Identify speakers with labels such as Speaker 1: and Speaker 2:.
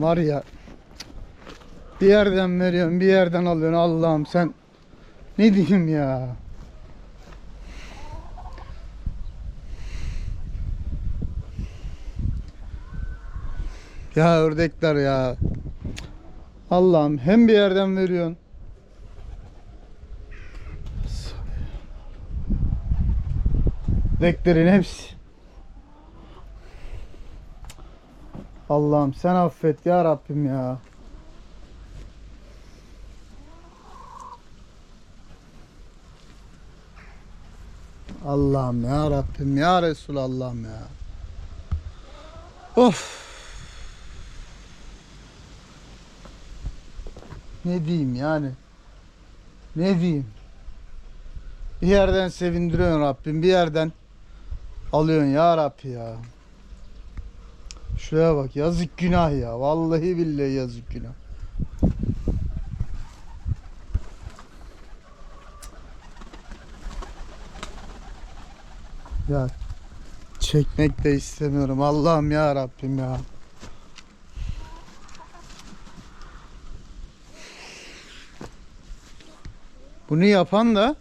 Speaker 1: var ya. Bir yerden veriyorsun, bir yerden alıyorsun. Allah'ım sen ne diyeyim ya? Ya ördekler ya. Allah'ım hem bir yerden veriyorsun. Ördeklerin hepsi. Allah'ım sen affet ya Rabbim ya. Allah'ım ya Rabbim ya Resulallah'ım ya. Of. Ne diyeyim yani? Ne diyeyim? Bir yerden sevindiriyorsun Rabbim, bir yerden alıyorsun ya Rabbi ya. Şuraya bak yazık günah ya. Vallahi billahi yazık günah. Ya çekmek de istemiyorum. Allah'ım ya Rabbim ya. Bunu yapan da